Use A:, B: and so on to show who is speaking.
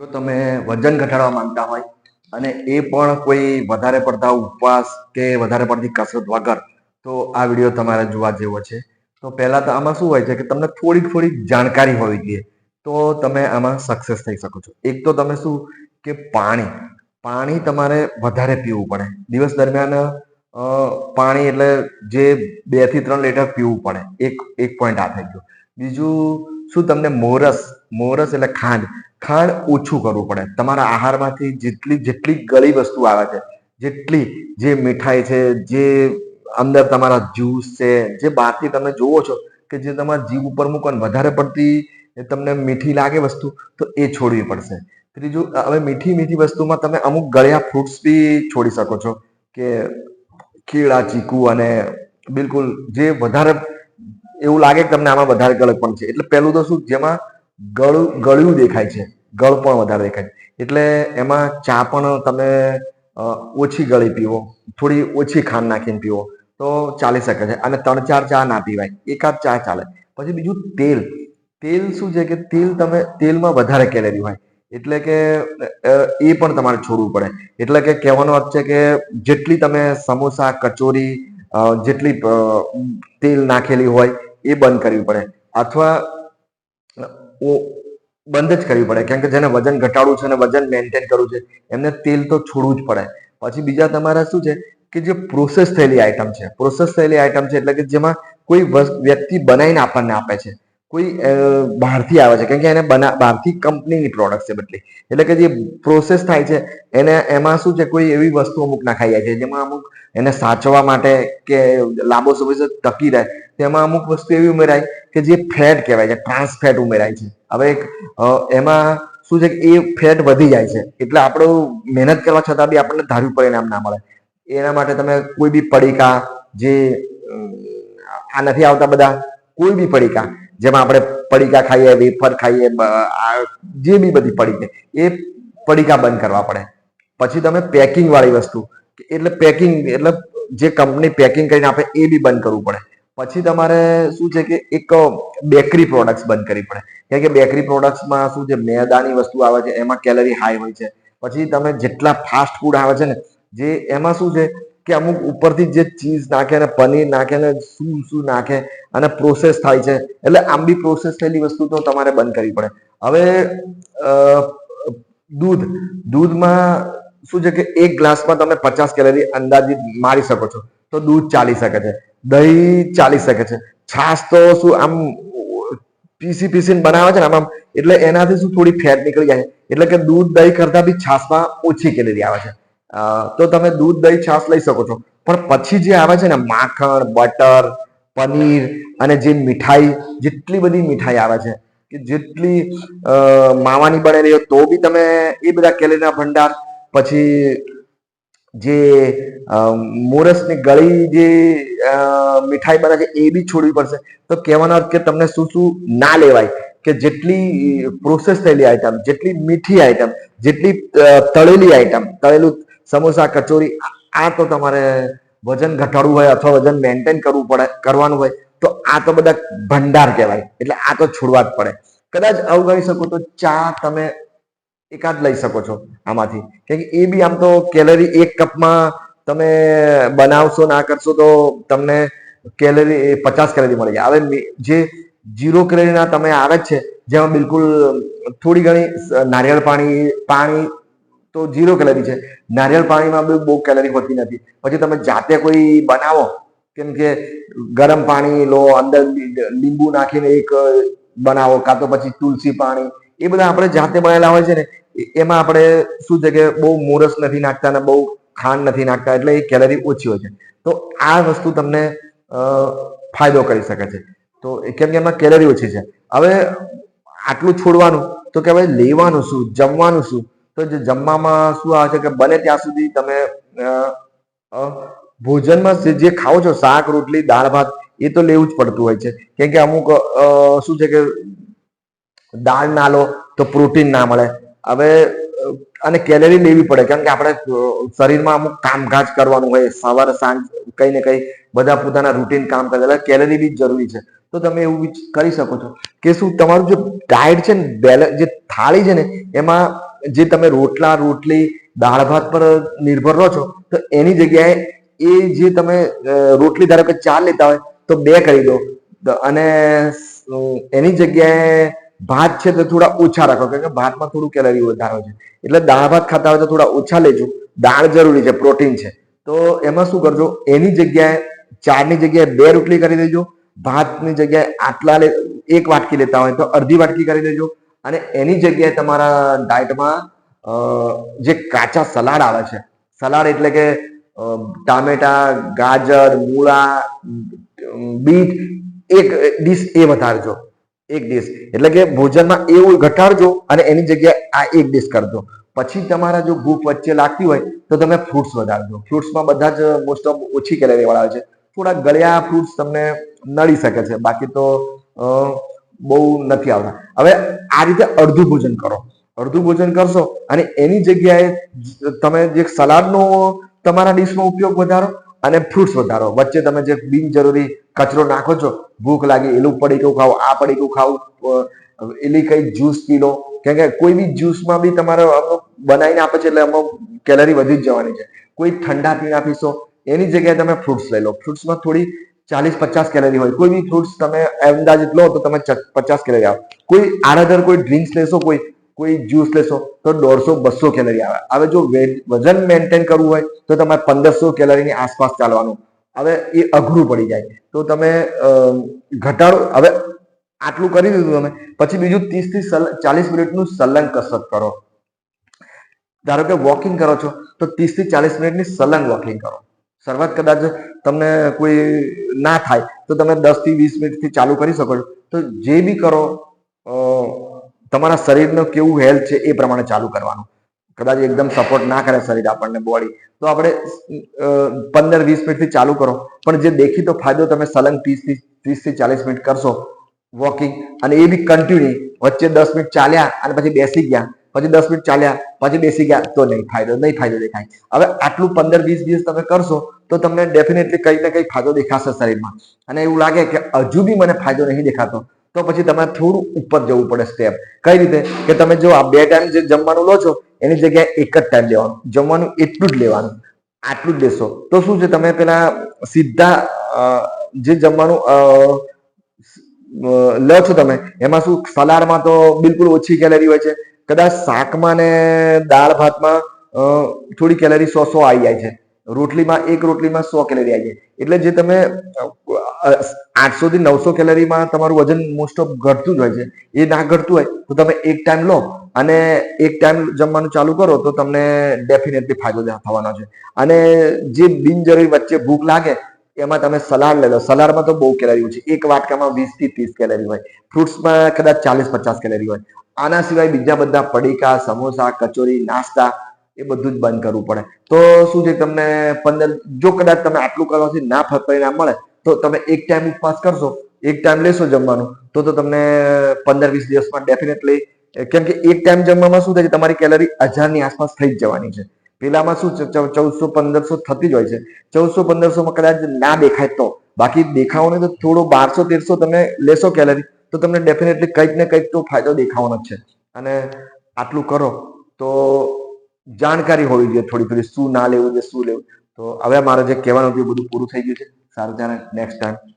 A: જો તમે વજન ઘટાડવા માંગતા હોય અને એ પણ કોઈ વધારે પડતા ઉપવાસ કે વધારે પડતી કસરત વગર, તો આ વીડિયો તમારે જોવા જેવો છે. તો પહેલા તો આમાં શું હોય છે કે તમને થોડીક થોડીક જાણકારી હોવી જોઈએ, તો તમે આમાં સક્સેસ થઈ શકો છો. એક તો તમે શું કે પાણી પાણી તમારે વધારે પીવું પડે. દિવસ દરમિયાન પાણી એટલે જે બેથી ત્રણ લીટર પીવું પડે. એક એક પોઈન્ટ આ થઈ ગયો. બીજું શું તમને મોરસ મોરસ એટલે ખાંડ. ખાંડ ઓછું કરવું પડે. તમારા આહારમાંથી જેટલી જેટલી ગળી વસ્તુ આવે છે, જેટલી જે મીઠાઈ છે, જે અંદર તમારા જ્યુસ છે, જે બહારથી તમે જુઓ છો કે જે તમારા જીભ ઉપર મૂકો ને વધારે પડતી તમને મીઠી લાગે વસ્તુ, તો એ છોડવી પડશે. ત્રીજું, હવે મીઠી મીઠી વસ્તુમાં તમે અમુક ગળ્યા ફ્રૂટ્સ બી છોડી શકો છો કે કેળા ચીકુ અને બિલકુલ જે વધારે એવું લાગે કે તમને આમાં વધારે ગળક પણ છે. એટલે પહેલું તો શું, જેમાં ગળું, ગળ્યું દેખાય છે. ગળ પણ વધારે દેખાય છે. એટલે એમાં ચા પણ તમે ઓછી ગળી પીવો. થોડી ઓછી ખાંડ નાખીને પીવો. તો ચાલી શકે છે. અને ત્રણ ચાર ચા ના પીવાય. એકાદ ચા ચાલે. પછી બીજું તેલ. તેલ શું છે કે તેલ તમે, તેલમાં વધારે કેલેરી હોય. એટલે કે એ પણ તમારે છોડવું પડે. એટલે કે કહેવાનો અર્થ છે કે જેટલી તમે સમોસા, કચોરી જેટલી તેલ નાખેલી હોય એ બંધ કરવી પડે. અથવા બંધ જ કરવી પડે. કેમ કે જેને વજન ઘટાડવું છે અને વજન મેન્ટેન કરવું છે, એમને તેલ તો છોડવું જ પડે. પછી બીજા તમારા શું છે કે જે પ્રોસેસ થયેલી આઈટમ છે. પ્રોસેસ થયેલી આઈટમ છે એટલે કે જેમાં કોઈ વ્યક્તિ બનાવીને આપણને આપે છે. કોઈ બહારથી આવે છે. કેમ કે એને બના, બહારથી કંપનીની પ્રોડક્ટ છે બદલી એટલે કે જે પ્રોસેસ થાય છે, એને, એમાં શું છે, કોઈ એવી વસ્તુ અમુક નાખાઈ જાય છે જેમાં અમુક એને સાચવવા માટે કે લાંબો સમય ટકી રહે. તેમાં અમુક વસ્તુ એવી ઉમેરાય કે જે ફેટ કહેવાય છે ટ્રાન્સ ફેટ ઉમેરાય છે. હવે એક, એમાં શું છે કે એ ફેટ વધી જાય છે. એટલે આપણું મહેનત કરવા છતાં બી આપણને ધાર્યું પરિણામ ના મળે. એના માટે તમે કોઈ બી પડીકા જે આ નથી આવતા બધા કોઈ બી પડીકા જેમાં આપણે પડીકા ખાઈએ વેફર ખાઈએ જે બી બધી પડીકે એ પડીકા બંધ કરવા પડે. પછી તમે પેકિંગ વાળી વસ્તુ એટલે પેકિંગ એટલે જે કંપની પેકિંગ કરીને આપે એ બી બંધ કરવું પડે. પછી તમારે શું છે કે એક બેકરી પ્રોડક્ટ્સ બંધ કરવી પડે. કારણ કે બેકરી પ્રોડક્ટ્સમાં શું છે, મેદાની વસ્તુ આવે છે, એમાં કેલરી હાઈ હોય છે. પછી તમે જેટલા ફાસ્ટ ફૂડ આવે છે ને, જે એમાં શું છે કે અમુક ઉપરથી જે ચીઝ નાખે ને પનીર નાખે ને શું શું નાખે અને પ્રોસેસ થાય છે. એટલે આમ બી પ્રોસેસ થયેલી વસ્તુ તો તમારે બંધ કરવી પડે. હવે દૂધ. દૂધમાં શું છે કે એક ગ્લાસમાં તમે પચાસ કેલરી અંદાજિત મારી શકો છો. તો દૂધ ચાલી શકે છે. દહીં ચાલી શકે છે. છાશ તો શું આમ પીસી પીસીને બનાવે છે ને આમ એટલે એનાથી શું થોડી ફેટ નીકળી જાય. એટલે કે દૂધ દહીં કરતા બી છાશમાં ઓછી કેલેરી આવે છે. તો તમે દૂધ દહીં છાશ લઈ શકો છો. પણ પછી જે આવે છે ને માખણ, બટર, પનીર અને જે મીઠાઈ, જેટલી બધી મીઠાઈ આવે છે, કે જેટલી માવાની બનેલી તો બી તમે એ બધા કેલેરીના ભંડાર પછી જે મોરસની ગળી જે મીઠાઈ બને છે, એ બી છોડવી પડશે. તો કહેવાનો અર્થ કે તમને શું શું ના લેવાય, કે જેટલી પ્રોસેસ થયેલી આઈટમ જેટલી મીઠી આઈટમ જેટલી તળેલી આઈટમ તળેલું સમોસા, કચોરી, આ તો તમારે વજન ઘટાડવું હોય અથવા વજન મેન્ટેન કરવું પડે, કરવાનું હોય, તો આ તો બધા ભંડાર કહેવાય. એટલે આ તો છોડવા જ પડે. કદાચ અવગણી શકો તો ચા તમે એકાદ લઈ શકો છો આમાંથી. કેમ કે એ બી આમ તો કેલરી એક કપમાં તમે બનાવશો ના કરશો તો તમને કેલરી પચાસ કેલરી મળી જાય. હવે જે જીરો કેલરીના તમે આવે જ છે, જેમાં બિલકુલ થોડી ઘણી નારિયેળ પાણી પાણી તો જીરો કેલરી છે. નારિયેળ પાણીમાં બી બહુ કેલરી હોતી નથી. પછી તમે જાતે કોઈ બનાવો, કેમ કે ગરમ પાણી લો, અંદર લીંબુ નાખીને એક બનાવો, કાં તો પછી તુલસી પાણી એ બધા આપણે જાતે બનાવેલા હોય છે ને એમાં આપણે શું છે કે બહુ મોરસ નથી નાખતા અને બહુ ખાંડ નથી નાખતા, એટલે એ કેલરી ઓછી હોય છે. તો આ વસ્તુ તમને ફાયદો કરી શકે છે. તો કેમ કે એમાં કેલરી ઓછી છે. હવે આટલું છોડવાનું, તો કે હવે લેવાનું શું, જમવાનું શું? તો જે જમવામાં શું આવે છે કે બને ત્યાં સુધી તમે ભોજનમાં જે ખાઓ છો, શાક, રોટલી, દાળ, ભાત, એ તો લેવું જ પડતું હોય છે. કેમ કે અમુક શું છે કે દાળ ના લો તો પ્રોટીન ના મળે. હવે, અને કેલેરી લેવી પડે, કેમ કે આપણે શરીરમાં અમુક કામકાજ કરવાનું હોય, સવારે, સાંજ, કઈ ને કઈ બધા પોતાના રૂટીન કામ કરે, એટલે કેલરી બી જરૂરી છે. તો તમે એવું કરી શકો છો. કે શું તમારું જે ડાયટ છે ને બેલેન્સ જે થાળી છે ને, એમાં જે તમે રોટલા, રોટલી, દાળ ભાત પર નિર્ભર રહો છો, તો એની જગ્યાએ એ જે તમે રોટલી ધારો કે ચાર લેતા હોય, તો બે કરી દો. અને એની જગ્યાએ ભાત છે તો થોડા ઓછા રાખો, કારણ કે ભાતમાં થોડું કેલરી વધારે છે. એટલે દાળ ભાત ખાતા હોય તો થોડા ઓછા લેજો. દાળ જરૂરી છે, પ્રોટીન છે. તો એમાં શું કરજો, એની જગ્યાએ ચારની જગ્યાએ બે રોટલી કરી દેજો. ભાતની જગ્યાએ આટલા એક વાટકી લેતા હોય તો અડધી વાટકી કરી દેજો. અને એની જગ્યાએ તમારા ડાયટમાં જે કાચા સલાડ આવે છે, સલાડ એટલે કે ટામેટા, ગાજર, મૂળા બીટ, એક, ડીશ એ વધારજો. એક ડીશ એટલે કે ભોજનમાં એવું ઘટાડજો અને એની જગ્યાએ આ એક ડીશ કરજો પછી તમારા જો ભૂખ વચ્ચે લાગતી હોય તો તમે ફ્રૂટ્સ વધારજો. ફ્રૂટ્સમાં બધા જ મોસ્ટ ઓફ ઓછી કેલેરી વાળા છે. થોડા ગળ્યા ફ્રૂટ્સ તમને નડી શકે છે. બાકી તો બહુ નથી આવતા. હવે આ રીતે અડધું ભોજન કરો. અડધું ભોજન કરશો અને એની જગ્યાએ તમે જે સલાડનો તમારા ડીશનો ઉપયોગ વધારો અને ફ્રૂટ્સ વધારો. વચ્ચે તમે જે બિનજરૂરી કચરો નાખો છો, ભૂખ લાગી, એલું પડીકું ખાવ, આ પડીકું ખાવ એલી કઈ જ્યુસ પી લો કેમ કે કોઈ બી જ્યુસમાં બી તમારે અમુક બનાવીને આપે છે એટલે અમુક કેલરી વધી જ જવાની છે. કોઈ ઠંડા પીણા પીશો, એની જગ્યાએ તમે ફ્રૂટ્સ લઈ લો. ફ્રૂટ્સમાં થોડી ચાલીસ પચાસ કેલરી હોય. કોઈ બી ફ્રૂટ્સ તમે અંદાજિત લો તો તમે પચાસ કેલરી આવો. કોઈ આડઅધર કોઈ ડ્રિંક્સ લેશો કોઈ કોઈ જ્યુસ લેશો તો દોઢસો બસો કેલરી આવે. હવે જો વજન મેન્ટેન કરવું હોય તો તમારે પંદરસો કેલરીની આસપાસ ચાલવાનું. હવે એ અઘરું પડી જાય. તો તમે ઘટાડો, હવે આટલું કરી દીધું તમે, પછી બીજું ત્રીસથી ચાલીસ મિનિટનું સલંગ કસરત કરો. ધારો કે વોકિંગ કરો છો, તો ત્રીસથી ચાલીસ મિનિટની સલંગ વોકિંગ કરો. શરૂઆત કદાચ તમને કોઈ ના થાય, તો તમે દસથી વીસ મિનિટથી ચાલુ કરી શકો છો. તો જે બી કરો તમારા શરીરનું કેવું હેલ્થ છે એ પ્રમાણે ચાલુ કરવાનું. કદાચ એકદમ સપોર્ટ ના કરે શરીર આપણને બોડી તો આપણે પંદર વીસ મિનિટથી ચાલુ કરો. પણ જે દેખીતો ફાયદો તમે સલંગ ત્રીસથી ત્રીસથી ચાલીસ મિનિટ કરશો વોકિંગ અને એ બી કન્ટિન્યુ વચ્ચે દસ મિનિટ ચાલ્યા અને પછી બેસી ગયા, પછી દસ મિનિટ ચાલ્યા, પછી બેસી ગયા, તો નહીં ફાયદો નહીં ફાયદો દેખાય. હવે આટલું પંદર વીસ દિવસ તમે કરશો, તો તમને ડેફિનેટલી કંઈક ને કંઈક ફાયદો દેખાશે શરીરમાં. અને એવું લાગે કે હજુ બી મને ફાયદો નહીં દેખાતો. તો પછી તમારે થોડું ઉપર જવું પડે સ્ટેપ કઈ રીતે? કે તમે જો આ બે ટાઈમ જે જમવાનું લો છો, એની જગ્યાએ એક જ ટાઈમ લેવાનું. જમવાનું એટલું જ લેવાનું. આટલું જ લેશો. તો શું છે? તમે પેલા સીધા જે જમવાનું લો છો તમે, એમાં શું સલાડમાં તો બિલકુલ ઓછી કેલરી હોય છે. કદાચ શાકમાં ને દાળ ભાતમાં થોડી કેલરી સો સો આવી જાય છે. રોટલીમાં, એક રોટલીમાં સો કેલરી આવી જાય. એટલે જે તમે આઠસો થી નવસો કેલરીમાં તમારું વજન મોસ્ટ ઓફ ઘટતું જ હોય છે. એ ના ઘટતું હોય, તો તમે એક ટાઈમ લો અને એક ટાઈમ જમવાનું ચાલુ કરો, તો તમને ડેફિનેટલી ફાયદો થવાનો છે. અને જે બિનજરૂરી વચ્ચે ભૂખ લાગે, એમાં તમે સલાડ લઈ લો. સલાડમાં તો બહુ કેલરી હોય છે. એક વાટકામાં વીસથી ત્રીસ કેલરી હોય. ફ્રૂટ્સમાં કદાચ ચાલીસ પચાસ કેલરી હોય. આના સિવાય બીજા બધા પડીકા, સમોસા, કચોરી, નાસ્તા એ બધું જ બંધ કરવું પડે. તો શું છે, તમને પંદર, જો કદાચ તમે આટલું કરવાથી ના પરિણામ મળે, તો તમે એક ટાઈમ ઉપવાસ કરશો, એક ટાઈમ લેશો જમવાનું, તો તો તમને પંદર વીસ દિવસમાં ડેફિનેટલી કેમ કે એક ટાઈમ જમવામાં શું થાય છે, તમારી કેલરી હજારની આસપાસ થઈ જ જવાની છે. પેલામાં શું ચૌદસો પંદરસો થતી જ હોય છે. ચૌદસો પંદરસો માં કદાચ ના દેખાય તો. બાકી દેખાવાનું તો થોડો બારસો, તેરસો તમે લેશો કેલરી તો તમને ડેફિનેટલી કંઈક ને કંઈક તો ફાયદો દેખાવાનો જ છે. અને આટલું કરો, તો જાણકારી હોવી જોઈએ, થોડી થોડી શું ના લેવું છે શું લેવું. તો હવે મારે જે કહેવાનું હતું એ બધું પૂરું થઈ ગયું છે. સારું, ત્યારે નેક્સ્ટ ટાઈમ